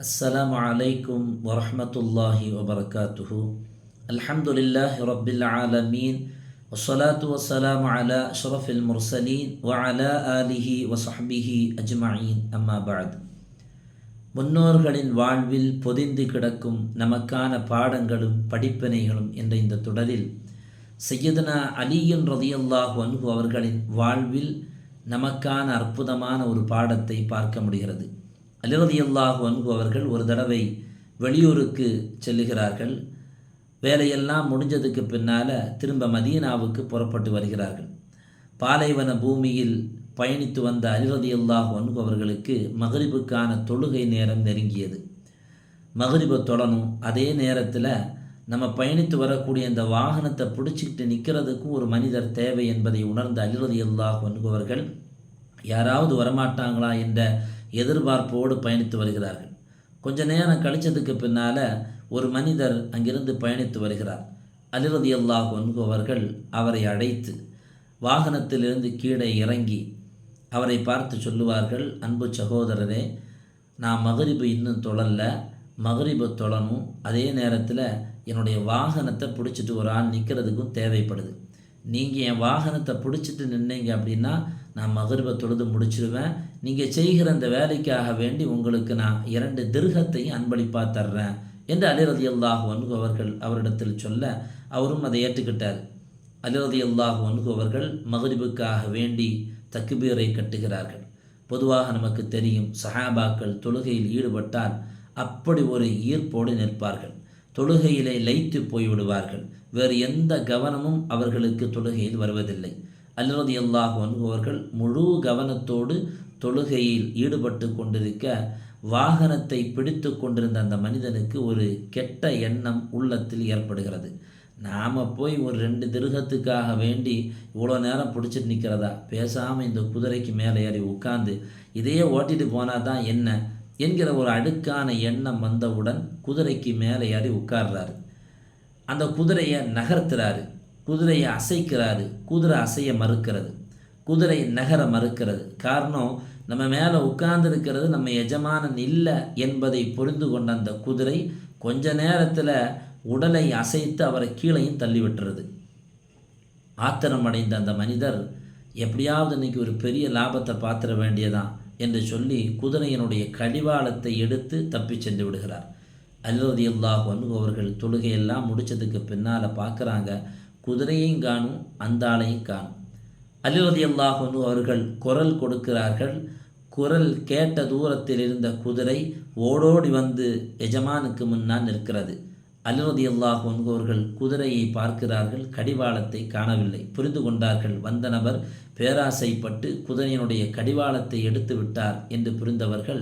السلام عليكم ورحمة الله وبركاته الحمد لله رب العالمين والصلاة والسلام على أشرف المرسلين وعلى آله وصحبه أجمعين أما بعد முன்னோர்களின் வாழ்வில் பொதிந்து கிடக்கும் நமக்கான பாடங்களும் படிப்பினைகளும் என்ற இந்த தொடரில் சையதுனா அலியன் ரதியல்லாஹு அன்ஹு அவர்களின் வாழ்வில் நமக்கான அற்புதமான ஒரு பாடத்தை பார்க்க முடிகிறது அலிரதியல்லாஹு அன்பு அவர்கள் ஒரு தடவை வெளியூருக்கு செல்லுகிறார்கள். வேலையெல்லாம் முடிஞ்சதுக்கு பின்னால் திரும்ப மதீனாவுக்கு புறப்பட்டு வருகிறார்கள். பாலைவன பூமியில் பயணித்து வந்த அலிரதியல்லாஹு அன்பு அவர்களுக்கு மகரிபுக்கான தொழுகை நேரம் நெருங்கியது. மகரிபை தொடணும். அதே நேரத்தில் நம்ம பயணித்து வரக்கூடிய இந்த வாகனத்தை பிடிச்சிக்கிட்டு நிற்கிறதுக்கும் ஒரு மனிதர் தேவை என்பதை உணர்ந்த அலிரதியல்லாஹு அன்பு அவர்கள் யாராவது வரமாட்டாங்களா? என்ற எதிர்பார்ப்போடு பயணித்து வருகிறார்கள். கொஞ்ச நேரம் கழிச்சதுக்கு பின்னால் ஒரு மனிதர் அங்கிருந்து பயணித்து வருகிறார். அலிரதி அல்லாஹ் அன்பவர்கள் அவரை அழைத்து வாகனத்திலிருந்து கீழே இறங்கி அவரை பார்த்து சொல்லுவார்கள் அன்பு சகோதரரே நான் மகரிபு இன்னும் தொழல மகரிபு தொழணும். அதே நேரத்தில் என்னுடைய வாகனத்தை பிடிச்சிட்டு ஒரு ஆள் நிற்கிறதுக்கும் தேவைப்படுது. நீங்கள் என் வாகனத்தை பிடிச்சிட்டு நின்னீங்க அப்படின்னா நான் மகரிபை தொழுது முடிச்சிடுவேன் நீங்கள் செய்கிற அந்த வேலைக்காக வேண்டி உங்களுக்கு நான் இரண்டு திருகத்தையும் அன்பளிப்பாக தர்றேன் என்று அலிரதி அல்லாஹ் ஒன்கு அவர்கள் அவரிடத்தில் சொல்ல அவரும் அதை ஏற்றுக்கிட்டார். அலிரதி அல்லாஹ் ஒன்கு அவர்கள் மகரிபுக்காக வேண்டி தக்குபீரை கட்டுகிறார்கள். பொதுவாக நமக்கு தெரியும் சஹாபாக்கள் தொழுகையில் ஈடுபட்டால் அப்படி ஒரு ஈர்ப்போடு நிற்பார்கள். தொழுகையிலே லைத்து போய்விடுவார்கள். வேறு எந்த கவனமும் அவர்களுக்கு தொழுகையில் வருவதில்லை. அல்லது அல்லாஹ் அவர்கள் முழு கவனத்தோடு தொழுகையில் ஈடுபட்டு கொண்டிருக்க வாகனத்தை பிடித்து கொண்டிருந்த அந்த மனிதனுக்கு ஒரு கெட்ட எண்ணம் உள்ளத்தில் ஏற்படுகிறது. நாம் போய் ஒரு ரெண்டு திருகத்துக்காக வேண்டி இவ்வளோ நேரம் பிடிச்சிட்டு நிற்கிறதா பேசாமல் இந்த குதிரைக்கு மேலே ஏறி உட்காந்து இதையே ஓட்டிட்டு போனால் தான் என்ன? என்கிற ஒரு அடுக்கான எண்ணம் வந்தவுடன் குதிரைக்கு மேலே ஏறி உட்கார்றாரு. அந்த குதிரையை நகர்த்துறாரு. குதிரையை அசைக்கிறாரு. குதிரை அசைய மறுக்கிறது. குதிரை நகர மறுக்கிறது. காரணம் நம்ம மேலே உட்கார்ந்துருக்கிறது நம்ம எஜமானன் இல்லை என்பதை புரிந்து கொண்ட அந்த குதிரை கொஞ்ச நேரத்தில் உடலை அசைத்து அவரை கீழையும் தள்ளி விட்டுறது அந்த மனிதர் எப்படியாவது இன்னைக்கு ஒரு பெரிய லாபத்தை பார்த்துட வேண்டியதான் என்று சொல்லி குதிரையினுடைய கடிவாளத்தை எடுத்து தப்பி சென்று விடுகிறார். அல்லது அல்லாஹ் அவர்கள் தொழுகையெல்லாம் முடித்ததுக்கு பின்னால் பார்க்குறாங்க குதிரையும் காணும் அந்த ஆளையும் காணும் அல்லது அல்லாஹ் அவர்கள் குரல் கொடுக்கிறார்கள். குரல் கேட்ட தூரத்தில் இருந்த குதிரை ஓடோடி வந்து எஜமானுக்கு முன்னால் நிற்கிறது. அலிரதி அல்லாஹ் என்பவர்கள் குதிரையை பார்க்கிறார்கள் கடிவாளத்தை காணவில்லை. புரிந்து கொண்டார்கள். வந்த நபர் பேராசைப்பட்டு குதிரையினுடைய கடிவாளத்தை எடுத்து விட்டார் என்று புரிந்தவர்கள்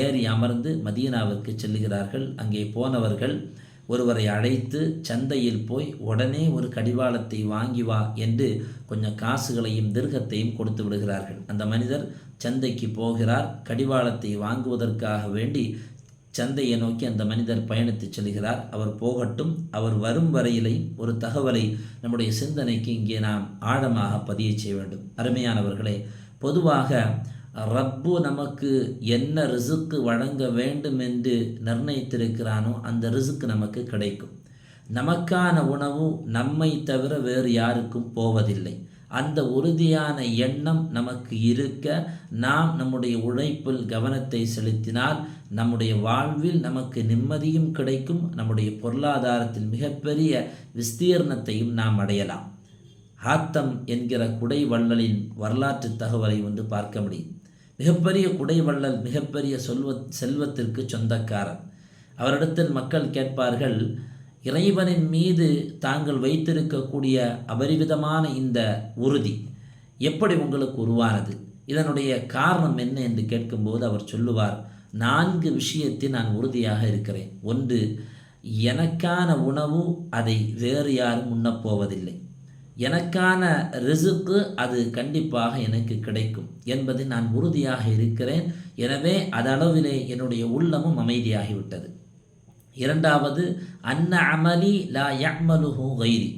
ஏறி அமர்ந்து மதீனாவிற்கு செல்லுகிறார்கள். அங்கே போனவர்கள் ஒருவரை அழைத்து சந்தையில் போய் உடனே ஒரு கடிவாளத்தை வாங்கி வா என்று கொஞ்சம் காசுகளையும் திருகத்தையும் கொடுத்து விடுகிறார்கள். அந்த மனிதர் சந்தைக்கு போகிறார். கடிவாளத்தை வாங்குவதற்காக வேண்டி சந்தையை நோக்கி அந்த மனிதர் பயணித்து செல்கிறார். அவர் போகட்டும் அவர் வரும் வரையிலை ஒரு தகவலை நம்முடைய சிந்தனைக்கு இங்கே நாம் ஆழமாக பதிய செய்ய வேண்டும். அருமையானவர்களே பொதுவாக ரப்பு நமக்கு என்ன ரிசுக்கு வழங்க வேண்டும் என்று நிர்ணயித்திருக்கிறானோ அந்த ரிசுக்கு நமக்கு கிடைக்கும். நமக்கான உணவு நம்மை தவிர வேறு யாருக்கும் போவதில்லை. அந்த உறுதியான எண்ணம் நமக்கு இருக்க நாம் நம்முடைய உழைப்பில் கவனத்தை செலுத்தினால் நம்முடைய வாழ்வில் நமக்கு நிம்மதியும் கிடைக்கும். நம்முடைய பொருளாதாரத்தில் மிகப்பெரிய விஸ்தீர்ணத்தையும் நாம் அடையலாம். ஹாத்தம் என்கிற குடை வள்ளலின் வரலாற்று தகவலை வந்து பார்க்க முடியும். மிகப்பெரிய குடை வள்ளல் மிகப்பெரிய சொல்வ செல்வத்திற்கு சொந்தக்காரர். அவரிடத்தில் மக்கள் கேட்பார்கள் இறைவனின் மீது தாங்கள் வைத்திருக்கக்கூடிய அபரிவிதமான இந்த உறுதி எப்படி உங்களுக்கு உருவானது? இதனுடைய காரணம் என்ன என்று கேட்கும்போது அவர் சொல்லுவார் நான்கு விஷயத்தில் நான் உறுதியாக இருக்கிறேன். ஒன்று எனக்கான உணவு அதை வேறு யாரும் உண்ணப்போவதில்லை எனக்கான ரிசுக்கு அது கண்டிப்பாக எனக்கு கிடைக்கும். என்பது நான் உறுதியாக இருக்கிறேன். எனவே அதளவிலே என்னுடைய உள்ளமும் அமைதியாகிவிட்டது. இரண்டாவது அன்ன அமலி லா யமலுஹு கைரி.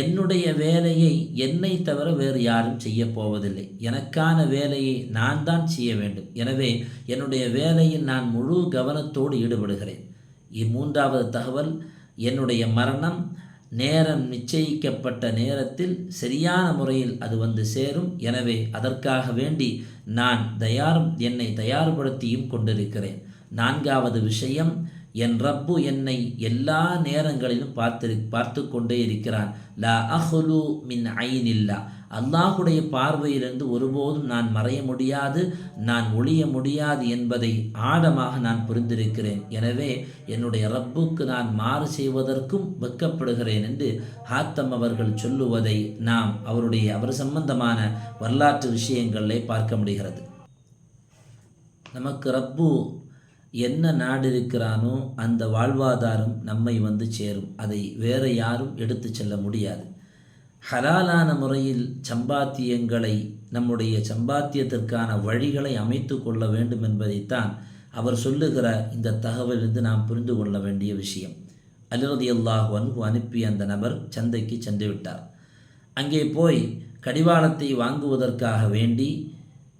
என்னுடைய வேலையை என்னை தவிர வேறு யாரும் செய்ய போவதில்லை. எனக்கான வேலையை நான் தான் செய்ய வேண்டும். எனவே என்னுடைய வேலையில் நான் முழு கவனத்தோடு ஈடுபடுகிறேன். இம்மூன்றாவது தகவல் என்னுடைய மரணம் நேரம் நிச்சயிக்கப்பட்ட நேரத்தில் சரியான முறையில் அது வந்து சேரும். எனவே அதற்காக வேண்டி நான் தயார் என்னை தயார்படுத்தியும் கொண்டிருக்கிறேன். நான்காவது விஷயம் என் ரப்பு என்னை எல்லா நேரங்களிலும் பார்த்து பார்த்து கொண்டே இருக்கிறான். லா அஹ்லு மின் ஐனில்லா. அல்லாஹுடைய பார்வையிலிருந்து ஒருபோதும் நான் மறைய முடியாது நான் ஒழிய முடியாது என்பதை ஆழமாக நான் புரிந்திருக்கிறேன். எனவே என்னுடைய ரப்புக்கு நான் மாறு செய்வதற்கும் வெக்கப்படுகிறேன் என்று ஹாத்தம் அவர்கள் சொல்லுவதை நாம் அவருடைய அவர் சம்பந்தமான வரலாற்று விஷயங்களிலே பார்க்க முடிகிறது. நமக்கு ரப்பு என்ன நாடு இருக்கிறானோ அந்த வாழ்வாதாரம் நம்மை வந்து சேரும். அதை வேறு யாரும் எடுத்து செல்ல முடியாது. ஹலாலான முறையில் சம்பாத்தியங்களை நம்முடைய சம்பாத்தியத்திற்கான வழிகளை அமைத்து கொள்ள வேண்டும் என்பதைத்தான் அவர் சொல்லுகிற இந்த தகவலிருந்து நாம் புரிந்து கொள்ள வேண்டிய விஷயம். அலிரதி அல்லாஹ் அன்பு அனுப்பி அந்த நபர் சந்தைக்கு சென்று விட்டார் அங்கே போய் கடிவாளத்தை வாங்குவதற்காக வேண்டி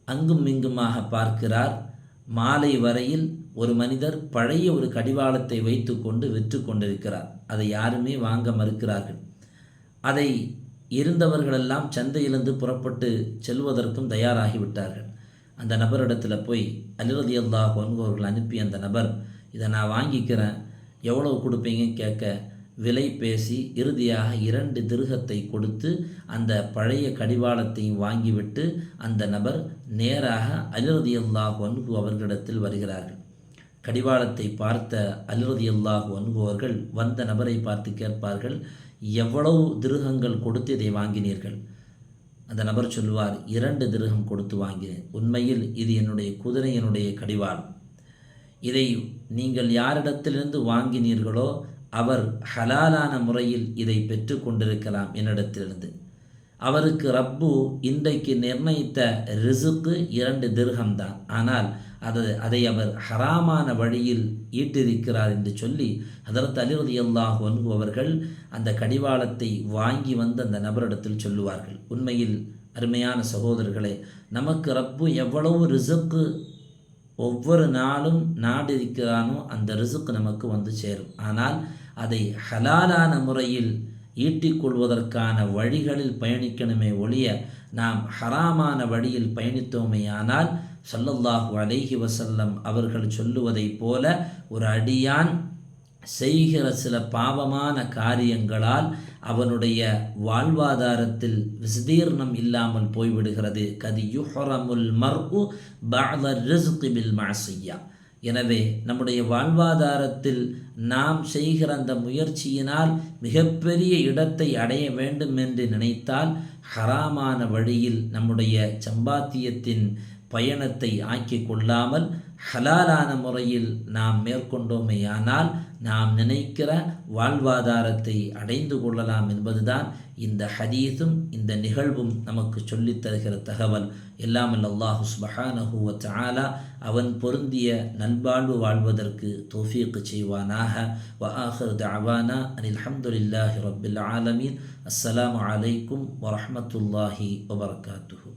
அங்கும் இங்குமாக பார்க்கிறார். மாலை வரையில் ஒரு மனிதர் பழைய ஒரு கடிவாளத்தை வைத்து கொண்டு விற்று கொண்டிருக்கிறார். அதை யாருமே வாங்க மறுக்கிறார்கள். அதை இருந்தவர்களெல்லாம் சந்தையிலிருந்து புறப்பட்டு செல்வதற்கும் தயாராகிவிட்டார்கள். அந்த நபரிடத்தில் போய் அலிரதி அல்லாஹ் அவர்கள் அனுப்பி அந்த நபர் இதை நான் வாங்கிக்கிறேன். எவ்வளவு கொடுப்பீங்கன்னு கேட்க விலை பேசி இறுதியாக இரண்டு திருகத்தை கொடுத்து அந்த பழைய கடிவாளத்தையும் வாங்கிவிட்டு அந்த நபர் நேராக அலிரதி அல்லாஹ் அன்பு அவர்களிடத்தில் வருகிறார்கள். கடிவாளத்தை பார்த்த அலிரதி அல்லாஹ் அன்பு அவர்கள் வந்த நபரை பார்த்து கேட்பார்கள் எவ்வளவு திருகங்கள் கொடுத்து இதை வாங்கினீர்கள்? அந்த நபர் சொல்வார் இரண்டு திருகம் கொடுத்து வாங்கினேன். உண்மையில் இது என்னுடைய குதிரையினுடைய கடிவாளம். இதை நீங்கள் யாரிடத்திலிருந்து வாங்கினீர்களோ அவர் ஹலாலான முறையில் இதை பெற்று கொண்டிருக்கலாம் என்னிடத்திலிருந்து. அவருக்கு ரப்பு இன்றைக்கு நிர்ணயித்த ரிசுக்கு இரண்டு திருகம்தான் ஆனால் அது அதை அவர் ஹராமான வழியில் ஈட்டிருக்கிறார் என்று சொல்லி அதற்கு அலிரதி அல்லாஹ் ஒன்பு அவர்கள் அந்த கடிவாளத்தை வாங்கி வந்து அந்த நபரிடத்தில் சொல்லுவார்கள். உண்மையில் அருமையான சகோதரர்களே நமக்கு ரப்பு எவ்வளவு ரிசுக்கு ஒவ்வொரு நாளும் நாடிருக்கிறானோ அந்த ரிசுக்கு நமக்கு வந்து சேரும். ஆனால் அதை ஹலாலான முறையில் ஈட்டிக்கொள்வதற்கான வழிகளில் பயணிக்கணுமே ஒழிய நாம் ஹராமான வழியில் பயணித்தோமேயானால் சல்லல்லாஹு அலைஹி வசல்லம் அவர்கள் சொல்லுவதைப் போல ஒரு அடியான் செய்கிற சில பாவமான காரியங்களால் அவனுடைய வாழ்வாதாரத்தில் விசதீர்ணம் இல்லாமல் போய்விடுகிறது. கதி யுஹரமுல் மர்உ பஅத பில் மாசியா எனவே நம்முடைய வாழ்வாதாரத்தில் நாம் செய்கிற அந்த முயற்சியினால் மிகப்பெரிய இடத்தை அடைய வேண்டும் என்று நினைத்தால் ஹராமான வழியில் நம்முடைய சம்பாத்தியத்தின் பயணத்தை ஆக்கி கொள்ளாமல் ஹலாலான முறையில் நாம் மேற்கொண்டோமேயானால் நாம் நினைக்கிற வாழ்வாதாரத்தை அடைந்து கொள்ளலாம் என்பதுதான் இந்த ஹதீஸும் இந்த நிகழ்வும் நமக்கு சொல்லித் தருகிற தகவல். எல்லாமல் அல்லாஹு சுபஹானஹு வ அவன் பொருந்திய நல்வாழ்வு வாழ்வதற்கு தோஃபீக்கு செய்வானாக. வ ஆஹர் தவானா அனில் அஹமதுல்லாஹி ரபில் ஆலமீன். அஸ்ஸலாமு அலைக்கும் வரமத்துல்லாஹி வபர்காத்துஹூ